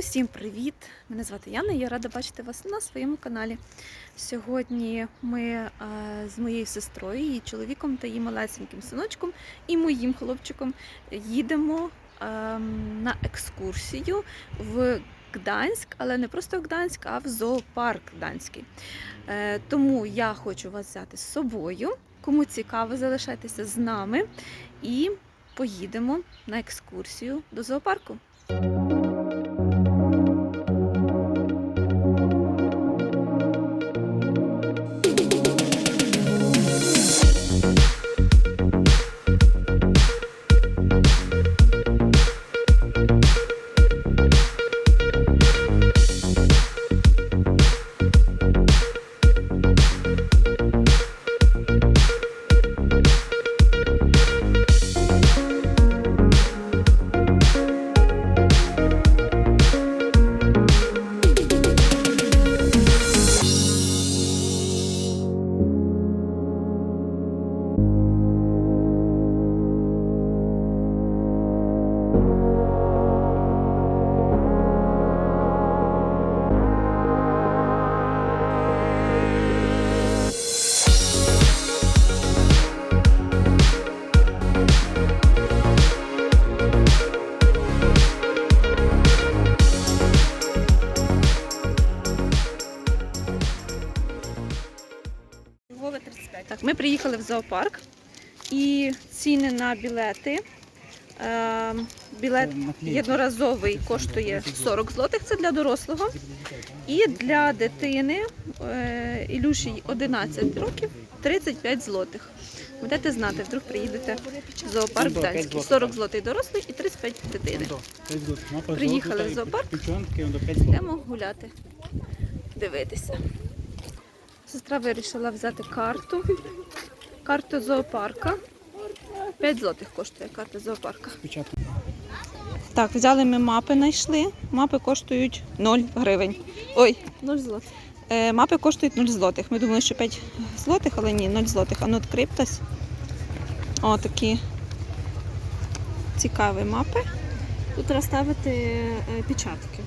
Усім привіт! Мене звати Яна я рада бачити вас на своєму каналі. Сьогодні ми е, з моєю сестрою, її чоловіком та її малесеньким синочком і моїм хлопчиком їдемо е, на екскурсію в Гданськ, але не просто в Гданськ, а в зоопарк Гданський. Е, тому я хочу вас взяти з собою. Кому цікаво, залишайтеся з нами і поїдемо на екскурсію до зоопарку. Зоопарк і ціни на білети. Е, білет єдноразовий коштує 40 злотих, це для дорослого. І для дитини е, Ілюші 11 років 35 злотих. Будете знати, вдруг приїдете в зоопарк Гданський. 40 злотих дорослий і 35 дитини. Приїхали в зоопарк. Йдемо гуляти, дивитися. Сестра вирішила взяти карту. Карту зоопарка. 5 злотих коштує карта зоопарка. Так, взяли ми мапи, знайшли. Мапи коштують 0 гривень. Ой, 0 злотих. Е, мапи коштують 0 злотих. Ми думали, що 5 злотих, але ні, 0 злотих. А ну відкриптась. О, такі цікаві мапи. Тут треба ставити е, печатки.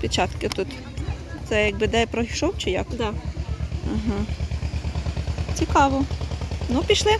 Печатки тут. Це якби де пройшов чи як? Да. Ага. Цікаво. Ну, пішли.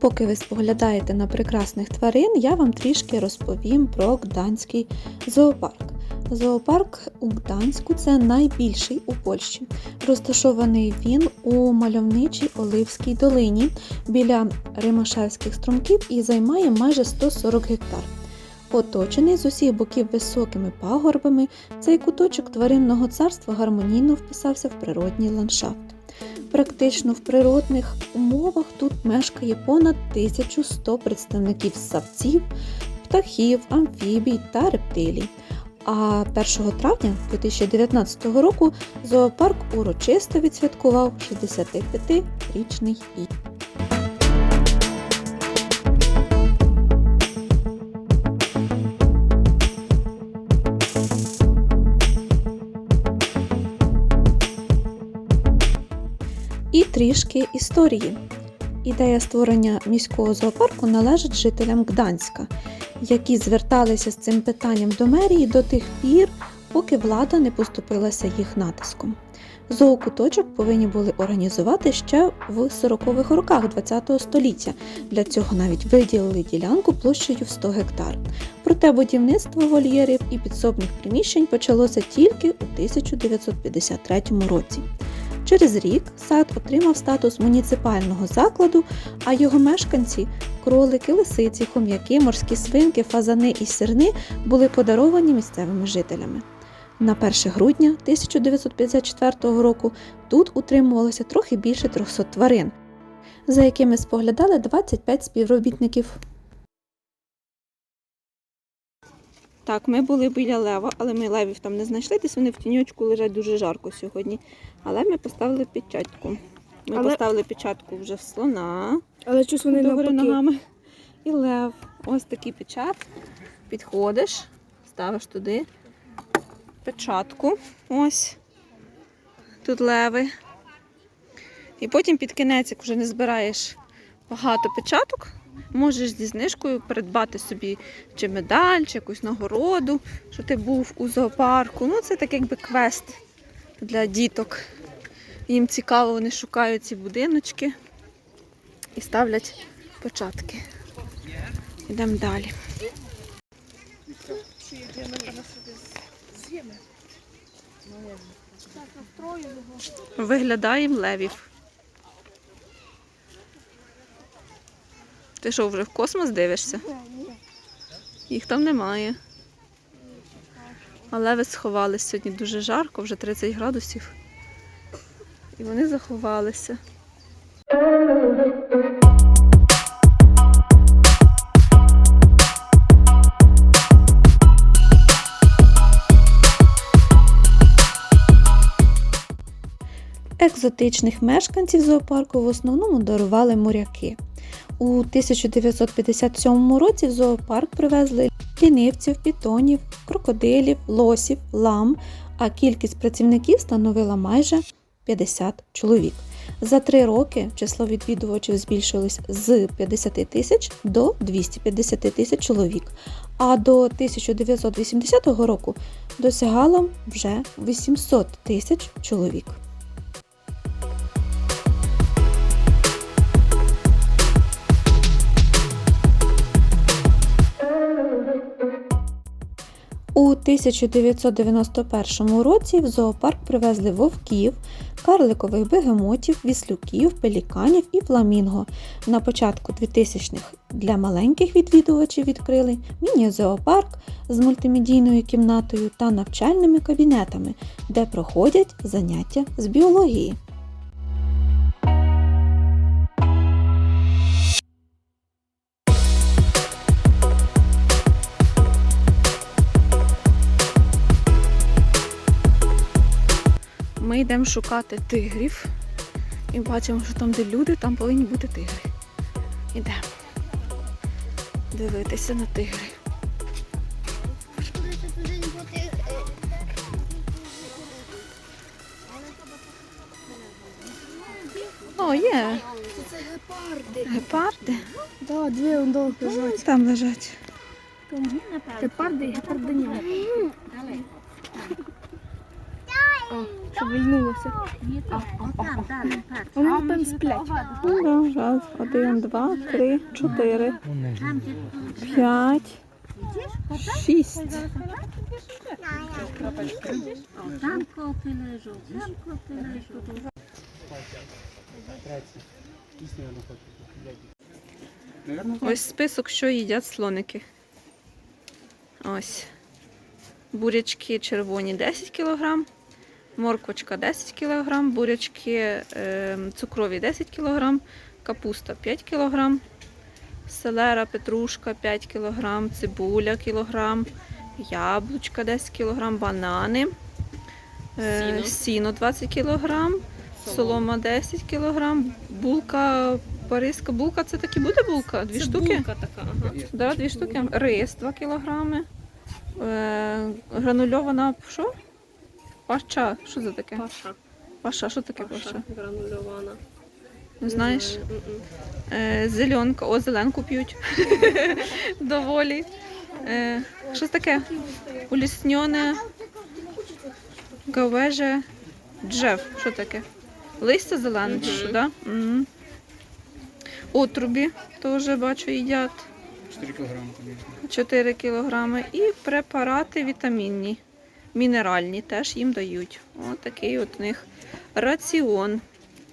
Поки ви споглядаєте на прекрасних тварин, я вам трішки розповім про Гданський зоопарк. Зоопарк у Гданську це найбільший у Польщі. Розташований він у мальовничій Оливській долині біля Римашевських струмків і займає майже 140 гектар. Оточений з усіх боків високими пагорбами, цей куточок тваринного царства гармонійно вписався в природній ландшафт. Практично в природних умовах тут мешкає понад 1100 представників ссавців, птахів, амфібій та рептилій. А 1 травня 2019 року зоопарк урочисто відсвяткував 65-річний і. І трішки історії. Ідея створення міського зоопарку належить жителям Гданська, які зверталися з цим питанням до мерії до тих пір, поки влада не поступилася їх натиском. Зоокуточок повинні були організувати ще в 40-х роках ХХ століття. Для цього навіть виділили ділянку площею в 100 гектар. Проте будівництво вольєрів і підсобних приміщень почалося тільки у 1953 році. Через рік сад отримав статус муніципального закладу, а його мешканці кролики, лисиці, хом'яки, морські свинки, фазани і сирни були подаровані місцевими жителями. На 1 грудня 1954 року тут утримувалося трохи більше 300 тварин, за якими споглядали 25 співробітників. Так, ми були біля лева, але ми левів там не знайшли, десь вони в тіньочку лежать дуже жарко сьогодні. Але ми поставили печатку. Ми Але- поставили печатку вже в слона Але щось вони навпаки. ногами. І лев. Ось такий печат. Підходиш, ставиш туди печатку. Ось. Тут леви. І потім під кінець, як вже не збираєш багато печаток, можеш зі знижкою придбати собі чи медаль, чи якусь нагороду, що ти був у зоопарку. Ну, це так якби квест для діток. Їм цікаво, вони шукають ці будиночки і ставлять печатки. Йдемо далі. Виглядаємо левів. Ти що, вже в космос дивишся? Їх там немає. А леви сховались сьогодні дуже жарко, вже 30 градусів. І вони заховалися. Екзотичних мешканців зоопарку в основному дарували моряки. У 1957 році в зоопарк привезли лінивців, пітонів, крокодилів, лосів, лам, а кількість працівників становила майже 50 чоловік. За три роки число відвідувачів збільшилось з 50 тисяч до 250 тисяч чоловік, а до 1980 року досягало вже 800 тисяч чоловік. 1991 році в зоопарк привезли вовків, карликових бегемотів, віслюків, пеліканів і фламінго. На початку 2000-х для маленьких відвідувачів відкрили міні-зоопарк з мультимедійною кімнатою та навчальними кабінетами, де проходять заняття з біології. Ми йдемо шукати тигрів і бачимо, що там, де люди, там повинні бути тигри. Ідемо дивитися на тигри. О, є. Це гепарди. Гепарди. Да, дві он довго лежать. Там лежать. Гепарди і гепардиня. Щоб вильнулося. Вони напевно сплять. Ну, раз, один, два, три, чотири, п'ять, шість. Там там. Ось список, що їдять слоники. Ось. Бурячки червоні 10 кг, морквочка 10 кг, бурячки е, цукрові 10 кг, капуста 5 кг, селера, петрушка 5 кг, цибуля кілограм, яблучка 10 кг, банани, е, сіно 20 кг, солома 10 кг, булка, паризька булка, це таки буде булка? Дві штуки? Булка така, ага. Да, дві штуки. Рис 2 кілограми. Е, гранульована що? Паша. Що це таке? Паша. Паша, що таке паша? Паша гранульована. Не знаєш? знаю. Е, зеленка, о, зеленку п'ють. Доволі. Е, що це таке? Улісньоне, говеже, джев. Що таке? Листя зелене, чи що, да? Мгм. Отрубі теж бачу їдять. 4 килограмма, 4 кілограми. І препарати вітамінні, мінеральні теж їм дають. Ось такий от у них раціон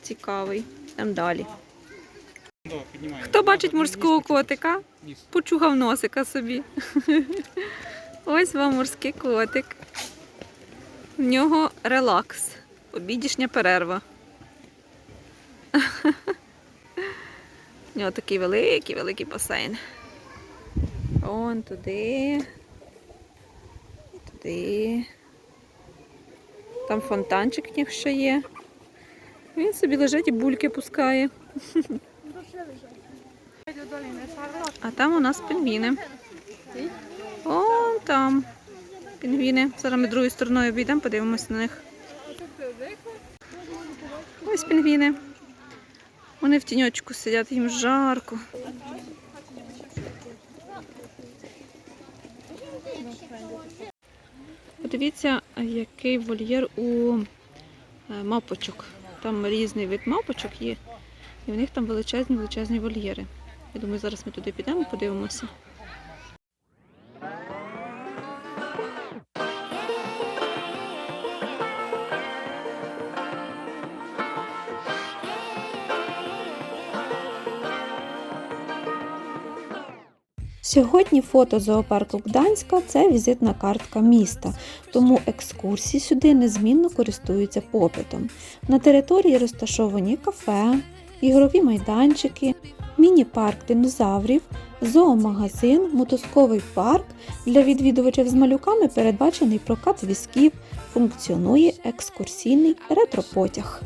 цікавий. Йдемо далі. Хто бачить морського котика? Вниз. Почухав носика собі. Ось вам морський котик. В нього релакс. Обідішня перерва. У нього такий великий, великий басейн. Он туди. Туди. Там фонтанчик в них ще є. Він собі лежить і бульки пускає. А там у нас пінгвіни. Вон там. Пінгвіни. Зараз ми другою стороною обійдемо, подивимося на них. Ось пінгвіни. Вони в тіньочку сидять, їм жарко. Подивіться, який вольєр у мапочок. мавпочок. Там різний вид мавпочок є, і в них там величезні величезні вольєри. Я думаю, зараз ми туди підемо, подивимося. Сьогодні фото зоопарку Гданська це візитна картка міста, тому екскурсії сюди незмінно користуються попитом. На території розташовані кафе, ігрові майданчики, міні-парк динозаврів, зоомагазин, мотузковий парк. Для відвідувачів з малюками передбачений прокат візків, функціонує екскурсійний ретропотяг.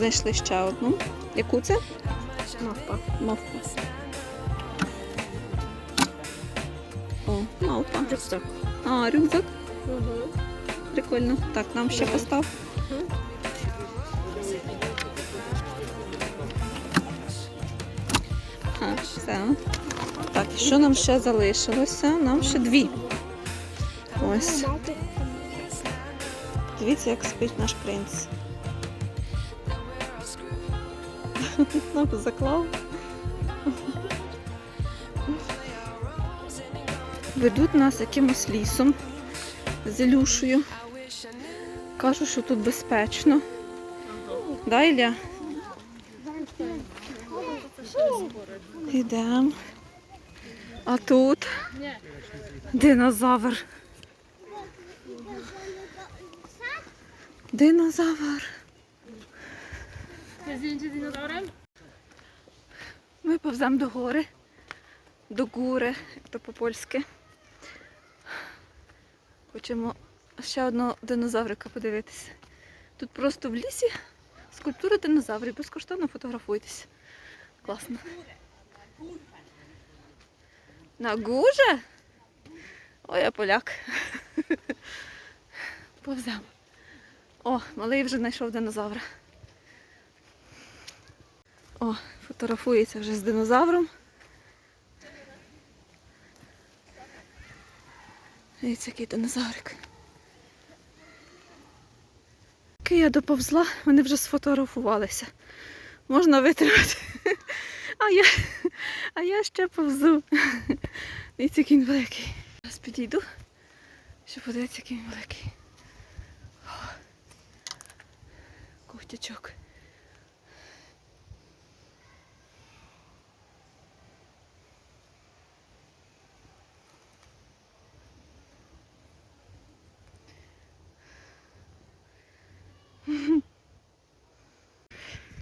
Знайшли ще одну. Яку це? Мавпа. Мавпа. О, мавпа. Рюкзак. А, рюкзак. Прикольно. Так, нам ще постав. А, все. Так, і що нам ще залишилося? Нам ще дві. Ось. Дивіться, як спить наш принц. заклав. Ведуть нас якимось лісом з Ілюшею. Кажуть, що тут безпечно. Да, Ілля? Йдемо. А тут динозавр. Динозавр. Ми повземо до гори, до гури, як то по-польськи. Хочемо ще одного динозаврика подивитися. Тут просто в лісі скульптура динозаврів, безкоштовно фотографуйтесь. Класно. На гуже? Ой, я поляк. Повземо. О, малий вже знайшов динозавра. О, фотографується вже з динозавром. Дивіться, який динозаврик. Поки я доповзла, вони вже сфотографувалися. Можна витримати. А я, а я ще повзу. Дивіться, який він великий. Зараз підійду, щоб подивитися, який він великий. О, Ковтячок.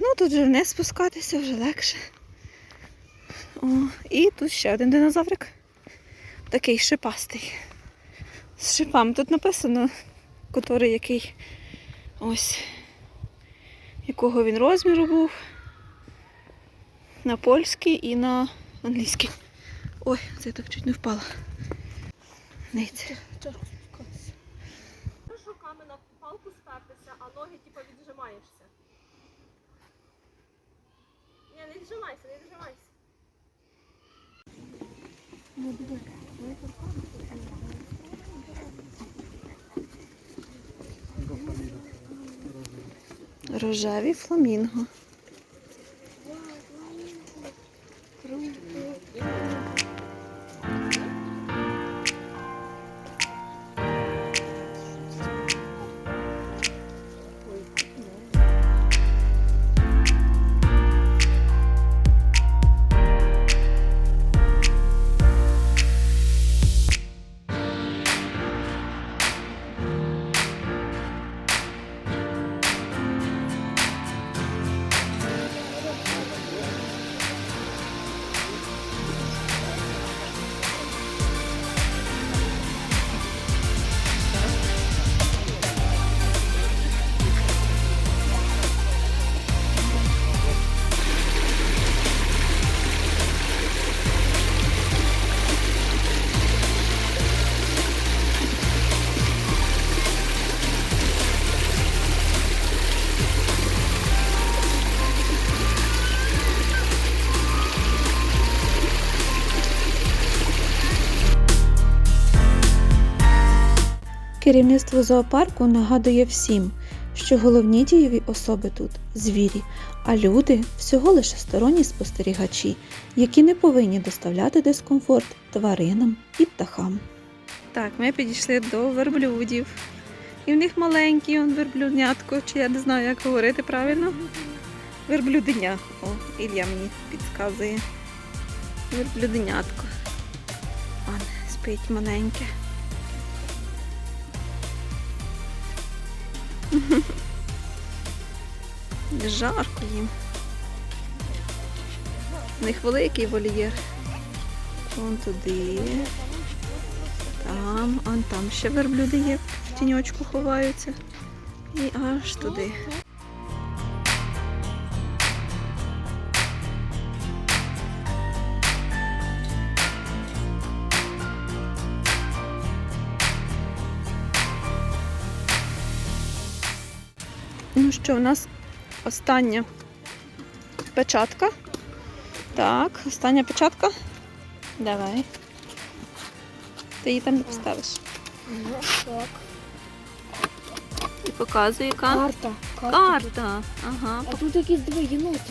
Ну, тут вже вниз спускатися, вже легше. О, і тут ще один динозаврик. Такий шипастий. З шипами. Тут написано, котрий який ось якого він розміру був. На польський і на Англійський. Ой, це я так чуть не впала. Ниця. Можеш руками на палку спертися, а ноги типу віджимаєшся. Ні, не віджимайся, не віджимайся. Рожеві фламінго. Керівництво зоопарку нагадує всім, що головні дієві особи тут звірі, а люди всього лише сторонні спостерігачі, які не повинні доставляти дискомфорт тваринам і птахам. Так, ми підійшли до верблюдів. І в них маленький он верблюднятко, чи я не знаю, як говорити правильно. Верблюденя. О, Ілля мені підказує. Верблюденятко. Он спить маленьке. Жарко їм. У них великий вольєр. Вон туди. Там, он там ще верблюди є, в тіньочку ховаються. І аж туди. Ну що, у нас остання печатка. Так, остання печатка. Давай. Ти її там не поставиш. Так. І показує яка. Карта. Карта. Ага, А тут якийсь диви єнотик.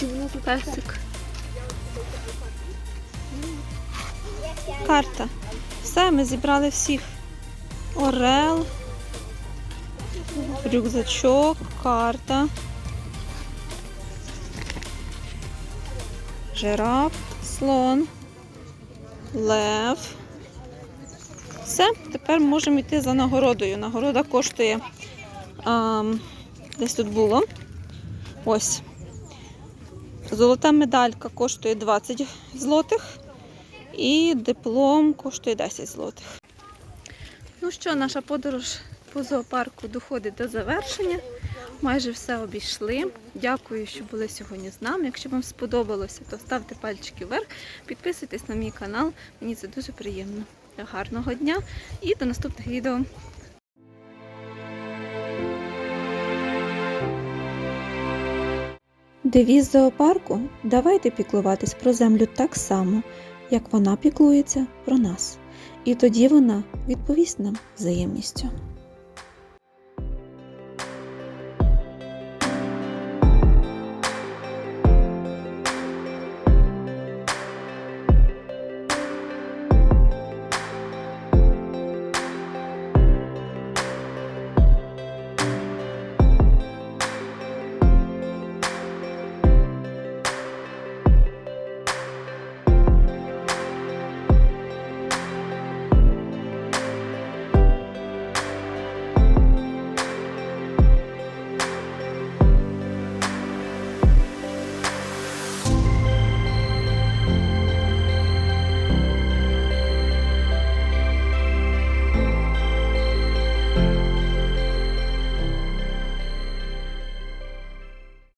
Чи вона тут песик. Карта. Все, ми зібрали всіх. Орел, рюкзачок, карта. Жираф, слон, лев. Все, тепер можемо йти за нагородою. Нагорода коштує. ам, десь тут було. Ось. Золота медалька коштує 20 злотих і диплом коштує 10 злотих. Ну що, наша подорож по зоопарку доходить до завершення. Майже все обійшли. Дякую, що були сьогодні з нами. Якщо вам сподобалося, то ставте пальчики вверх, підписуйтесь на мій канал. Мені це дуже приємно. Гарного дня і до наступних відео. Девіз зоопарку давайте піклуватись про землю так само, як вона піклується про нас. І тоді вона відповість нам взаємністю.